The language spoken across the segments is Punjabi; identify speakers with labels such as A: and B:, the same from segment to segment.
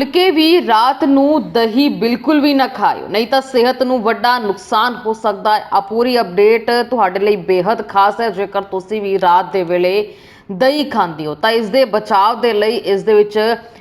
A: ਭੁੱਲ ਵੀ ਰਾਤ ਨੂੰ ਦਹੀਂ ਬਿਲਕੁਲ ਵੀ ਨਾ ਖਾਇਓ। ਨਹੀਂ ਤਾਂ ਸਿਹਤ ਨੂੰ ਵੱਡਾ ਨੁਕਸਾਨ ਹੋ ਸਕਦਾ ਹੈ। ਆ ਪੂਰੀ ਅਪਡੇਟ ਤੁਹਾਡੇ ਲਈ ਬੇहद ਖਾਸ ਹੈ। ਜੇਕਰ ਤੁਸੀਂ ਵੀ ਰਾਤ ਦੇ ਵੇਲੇ ਦਹੀਂ ਖਾਂਦੇ ਹੋ ਤਾਂ ਇਸ ਦੇ ਬਚਾਅ ਦੇ ਲਈ ਇਸ ਦੇ ਵਿੱਚ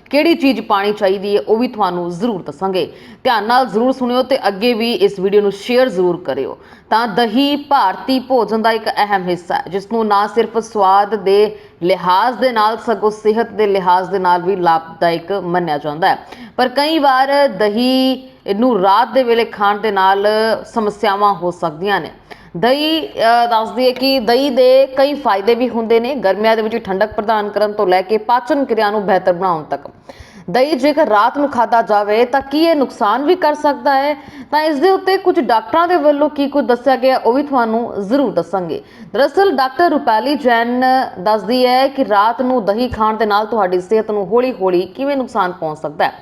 A: ਕਿਹੜੀ ਚੀਜ਼ ਪਾਣੀ ਚਾਹੀਦੀ ਹੈ ਉਹ ਵੀ ਤੁਹਾਨੂੰ ਜ਼ਰੂਰ ਦੱਸਾਂਗੇ। ਧਿਆਨ ਨਾਲ ਜ਼ਰੂਰ ਸੁਣਿਓ ਤੇ ਅੱਗੇ ਵੀ ਇਸ ਵੀਡੀਓ ਨੂੰ ਸ਼ੇਅਰ ਜ਼ਰੂਰ ਕਰਿਓ। ਤਾਂ ਦਹੀਂ ਭਾਰਤੀ ਭੋਜਨ ਦਾ ਇੱਕ ਅਹਿਮ ਹਿੱਸਾ ਹੈ, ਜਿਸ ਨੂੰ ਨਾ ਸਿਰਫ ਸਵਾਦ ਦੇ ਲਿਹਾਜ਼ ਦੇ ਨਾਲ, ਸਗੋਂ ਸਿਹਤ ਦੇ ਲਿਹਾਜ਼ ਦੇ ਨਾਲ ਵੀ ਲਾਭਦਾਇਕ ਮੰਨਿਆ ਜਾਂਦਾ ਹੈ। ਪਰ ਕਈ ਵਾਰ ਦਹੀਂ ਇਹਨੂੰ ਰਾਤ ਦੇ ਵੇਲੇ ਖਾਣ ਦੇ ਨਾਲ ਸਮੱਸਿਆਵਾਂ ਹੋ ਸਕਦੀਆਂ ਨੇ। ਦਹੀਂ ਦੱਸਦੀ ਹੈ ਕਿ ਦਹੀਂ ਦੇ ਕਈ ਫਾਇਦੇ ਵੀ ਹੁੰਦੇ ਨੇ, ਗਰਮੀਆਂ ਦੇ ਵਿੱਚ ਠੰਡਕ ਪ੍ਰਦਾਨ ਕਰਨ ਤੋਂ ਲੈ ਕੇ ਪਾਚਨ ਕਿਰਿਆ ਨੂੰ ਬਿਹਤਰ ਬਣਾਉਣ ਤੱਕ। ਦਹੀਂ ਜੇਕਰ ਰਾਤ ਨੂੰ ਖਾਦਾ ਜਾਵੇ ਤਾਂ ਕੀ ਇਹ ਨੁਕਸਾਨ ਵੀ ਕਰ ਸਕਦਾ ਹੈ? ਤਾਂ ਇਸ ਦੇ ਉੱਤੇ ਕੁਝ ਡਾਕਟਰਾਂ ਦੇ ਵੱਲੋਂ ਕੀ ਕੁਝ ਦੱਸਿਆ ਗਿਆ ਉਹ ਵੀ ਤੁਹਾਨੂੰ ਜ਼ਰੂਰ ਦੱਸਾਂਗੇ। ਦਰਅਸਲ ਡਾਕਟਰ ਰੁਪਾਲੀ ਜੈਨ ਦੱਸਦੀ ਹੈ ਕਿ ਰਾਤ ਨੂੰ ਦਹੀਂ ਖਾਣ ਦੇ ਨਾਲ ਤੁਹਾਡੀ ਸਿਹਤ ਨੂੰ ਹੌਲੀ-ਹੌਲੀ ਕਿਵੇਂ ਨੁਕਸਾਨ ਪਹੁੰਚ ਸਕਦਾ ਹੈ?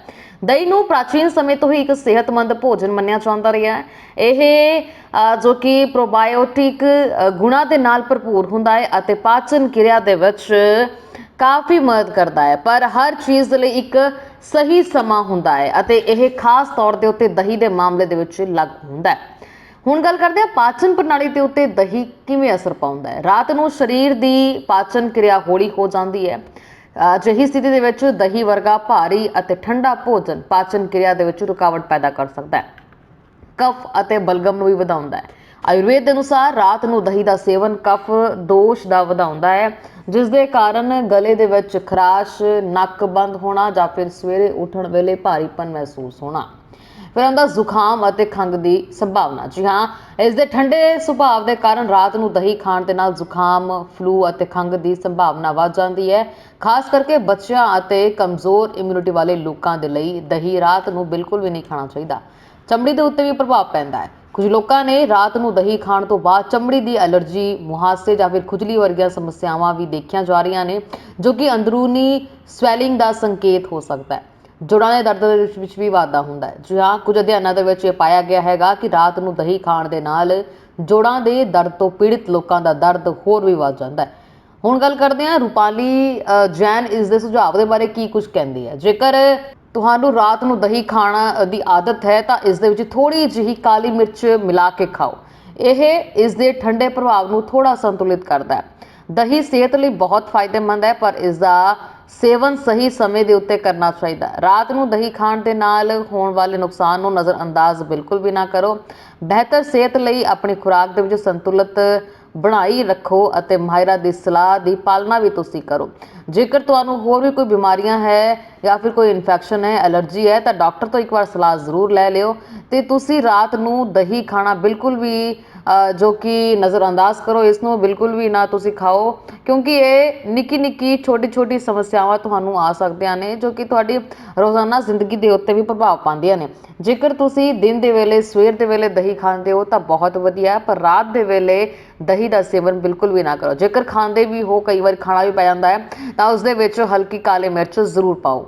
A: ਦਹੀਂ ਨੂੰ ਪ੍ਰਾਚੀਨ ਸਮੇਂ ਤੋਂ ਹੀ ਇੱਕ ਸਿਹਤਮੰਦ ਭੋਜਨ ਮੰਨਿਆ ਜਾਂਦਾ ਰਿਹਾ ਹੈ। ਇਹ ਜੋ ਕਿ ਪ੍ਰੋਬਾਇਓਟਿਕ ਅ, ਗੁਣਾਂ ਦੇ ਨਾਲ ਭਰਪੂਰ ਹੁੰਦਾ ਹੈ ਅਤੇ ਪਾਚਨ ਕਿਰਿਆ ਦੇ ਵਿੱਚ ਕਾਫੀ ਮਦਦ ਕਰਦਾ ਹੈ। ਪਰ ਹਰ ਚੀਜ਼ ਦੇ ਲਈ ਇੱਕ ਸਹੀ ਸਮਾਂ ਹੁੰਦਾ ਹੈ ਅਤੇ ਇਹ ਖਾਸ ਤੌਰ ਦੇ ਉੱਤੇ ਦਹੀਂ ਦੇ ਮਾਮਲੇ ਦੇ ਵਿੱਚ ਲਾਗੂ ਹੁੰਦਾ ਹੈ। ਹੁਣ ਗੱਲ ਕਰਦੇ ਹਾਂ ਪਾਚਨ ਪ੍ਰਣਾਲੀ ਦੇ ਉੱਤੇ ਦਹੀਂ ਕਿਵੇਂ ਅਸਰ ਪਾਉਂਦਾ ਹੈ। ਰਾਤ ਨੂੰ ਸਰੀਰ ਦੀ ਪਾਚਨ ਕਿਰਿਆ ਹੌਲੀ ਹੋ ਜਾਂਦੀ ਹੈ। ਅਜਿਹੀ ਸਥਿਤੀ ਦੇ ਵਿੱਚ ਦਹੀਂ ਵਰਗਾ ਭਾਰੀ ਅਤੇ ਠੰਡਾ ਭੋਜਨ ਪਾਚਨ ਕਿਰਿਆ ਦੇ ਵਿੱਚ ਰੁਕਾਵਟ ਪੈਦਾ ਕਰ ਸਕਦਾ ਹੈ। ਕਫ ਅਤੇ ਬਲਗਮ ਨੂੰ ਵੀ ਵਧਾਉਂਦਾ ਹੈ। ਆਯੁਰਵੇਦ ਦੇ ਅਨੁਸਾਰ ਰਾਤ ਨੂੰ ਦਹੀਂ ਦਾ ਸੇਵਨ ਕਫ ਦੋਸ਼ ਦਾ ਵਧਾਉਂਦਾ ਹੈ, ਜਿਸ ਦੇ ਕਾਰਨ ਗਲੇ ਦੇ ਵਿੱਚ ਖਰਾਸ਼, ਨੱਕ ਬੰਦ ਹੋਣਾ ਜਾਂ ਫਿਰ ਸਵੇਰੇ ਉੱਠਣ ਵੇਲੇ ਭਾਰੀਪਨ ਮਹਿਸੂਸ ਹੋਣਾ। ਫਿਰ ਆਉਂਦਾ ਜ਼ੁਕਾਮ ਅਤੇ ਖੰਘ ਦੀ ਸੰਭਾਵਨਾ। ਜੀ ਹਾਂ, ਇਸ ਦੇ ਠੰਡੇ ਸੁਭਾਅ ਦੇ ਕਾਰਨ ਰਾਤ ਨੂੰ ਦਹੀਂ ਖਾਣ ਦੇ ਨਾਲ ਜ਼ੁਕਾਮ, ਫਲੂ ਅਤੇ ਖੰਘ ਦੀ ਸੰਭਾਵਨਾ ਵੱਧ ਜਾਂਦੀ ਹੈ। ਖਾਸ ਕਰਕੇ ਬੱਚਿਆਂ ਅਤੇ ਕਮਜ਼ੋਰ ਇਮਿਊਨਿਟੀ ਵਾਲੇ ਲੋਕਾਂ ਦੇ ਲਈ ਦਹੀਂ ਰਾਤ ਨੂੰ ਬਿਲਕੁਲ ਵੀ ਨਹੀਂ ਖਾਣਾ ਚਾਹੀਦਾ। ਚਮੜੀ ਦੇ ਉੱਤੇ ਵੀ ਪ੍ਰਭਾਵ ਪੈਂਦਾ ਹੈ। ਕੁਝ ਲੋਕਾਂ ਨੇ ਰਾਤ ਨੂੰ ਦਹੀਂ ਖਾਣ ਤੋਂ ਬਾਅਦ ਚਮੜੀ ਦੀ ਐਲਰਜੀ, ਮੁਹਾਸੇ ਜਾਂ ਫਿਰ ਖੁਜਲੀ ਵਰਗੀਆਂ ਸਮੱਸਿਆਵਾਂ ਵੀ ਦੇਖੀਆਂ ਜਾ ਰਹੀਆਂ ਨੇ, ਜੋ ਕਿ ਅੰਦਰੂਨੀ ਸਵੈਲਿੰਗ ਦਾ ਸੰਕੇਤ ਹੋ ਸਕਦਾ ਹੈ। ਜੋੜਾਂ ਦੇ ਦਰਦ ਦੇ ਵਿੱਚ- ਵੀ ਵਾਧਾ ਹੁੰਦਾ ਹੈ। ਜੀ ਹਾਂ ਕੁਝ ਅਧਿਐਨਾਂ ਦੇ ਵਿੱਚ ਇਹ ਪਾਇਆ ਗਿਆ ਹੈਗਾ ਕਿ ਰਾਤ ਨੂੰ ਦਹੀਂ ਖਾਣ ਦੇ ਨਾਲ ਜੋੜਾਂ ਦੇ ਦਰਦ ਤੋਂ ਪੀੜਿਤ ਲੋਕਾਂ ਦਾ ਦਰਦ ਹੋਰ ਵੀ ਵੱਧ ਜਾਂਦਾ ਹੈ। ਹੁਣ ਗੱਲ ਕਰਦੇ ਹਾਂ ਰੂਪਾਲੀ ਜੈਨ ਇਸ ਦੇ ਸੁਝਾਅ ਦੇ ਬਾਰੇ ਕੀ ਕੁਝ ਕਹਿੰਦੀ ਹੈ। ਜੇਕਰ ਤੁਹਾਨੂੰ ਰਾਤ ਨੂੰ ਦਹੀਂ ਖਾਣਾ ਦੀ ਆਦਤ ਹੈ ਤਾਂ ਇਸ ਦੇ ਵਿੱਚ ਥੋੜੀ ਜਿਹੀ ਕਾਲੀ ਮਿਰਚ ਮਿਲਾ ਕੇ ਖਾਓ। ਇਹ ਇਸ ਦੇ ਠੰਡੇ ਪ੍ਰਭਾਵ ਨੂੰ ਥੋੜਾ ਸੰਤੁਲਿਤ ਕਰਦਾ ਹੈ। ਦਹੀਂ ਸਿਹਤ ਲਈ ਬਹੁਤ ਫਾਇਦੇਮੰਦ ਹੈ, ਪਰ ਇਸ ਦਾ ਸੇਵਨ ਸਹੀ ਸਮੇਂ ਦੇ ਉੱਤੇ ਕਰਨਾ ਚਾਹੀਦਾ। ਰਾਤ ਨੂੰ ਦਹੀਂ ਖਾਣ ਦੇ ਨਾਲ ਹੋਣ ਵਾਲੇ ਨੁਕਸਾਨ ਨੂੰ ਨਜ਼ਰਅੰਦਾਜ਼ ਬਿਲਕੁਲ ਵੀ ਨਾ ਕਰੋ। ਬਿਹਤਰ ਸਿਹਤ ਲਈ ਆਪਣੀ ਖੁਰਾਕ ਦੇ ਵਿੱਚ ਸੰਤੁਲਿਤ ਬਣਾਈ ਰੱਖੋ ਅਤੇ ਮਾਹਿਰਾਂ ਦੀ ਸਲਾਹ ਦੀ ਪਾਲਣਾ ਵੀ ਤੁਸੀਂ ਕਰੋ। ਜੇਕਰ ਤੁਹਾਨੂੰ ਹੋਰ ਵੀ ਕੋਈ ਬਿਮਾਰੀਆਂ ਹੈ ਜਾਂ ਫਿਰ ਕੋਈ ਇਨਫੈਕਸ਼ਨ ਹੈ, ਐਲਰਜੀ ਹੈ, ਤਾਂ ਡਾਕਟਰ ਤੋਂ ਇੱਕ ਵਾਰ ਸਲਾਹ ਜ਼ਰੂਰ ਲੈ ਲਿਓ। ਤੇ ਤੁਸੀਂ ਰਾਤ ਨੂੰ ਦਹੀਂ ਖਾਣਾ ਬਿਲਕੁਲ ਵੀ ਜੋ ਕਿ ਨਜ਼ਰਅੰਦਾਜ਼ ਕਰੋ, ਇਸ ਨੂੰ ਬਿਲਕੁਲ ਵੀ ਨਾ ਤੁਸੀਂ ਖਾਓ, ਕਿਉਂਕਿ ਇਹ ਨਿੱਕੀ ਨਿੱਕੀ ਛੋਟੀ ਛੋਟੀ ਸਮੱਸਿਆਵਾਂ ਤੁਹਾਨੂੰ ਆ ਸਕਦੀਆਂ ਨੇ, ਜੋ ਕਿ ਤੁਹਾਡੀ ਰੋਜ਼ਾਨਾ ਜ਼ਿੰਦਗੀ ਦੇ ਉੱਤੇ ਵੀ ਪ੍ਰਭਾਵ ਪਾਉਂਦੀਆਂ ਨੇ। ਜੇਕਰ ਤੁਸੀਂ ਦਿਨ ਦੇ ਵੇਲੇ, ਸਵੇਰ ਦੇ ਵੇਲੇ ਦਹੀਂ ਖਾਂਦੇ ਹੋ, ਤਾਂ ਬਹੁਤ ਵਧੀਆ, ਪਰ ਰਾਤ ਦੇ ਵੇਲੇ ਦਹੀਂ ਦਾ ਸੇਵਨ ਬਿਲਕੁਲ ਵੀ ਨਾ ਕਰੋ। ਜੇਕਰ ਖਾਂਦੇ ਵੀ ਹੋ, ਕਈ ਵਾਰ ਖਾਣਾ ਵੀ ਪੈ ਜਾਂਦਾ ਹੈ, ਤਾਂ ਉਸ ਦੇ ਵਿੱਚ ਹਲਕੀ ਕਾਲੀ ਮਿਰਚ ਜ਼ਰੂਰ ਪਾਓ।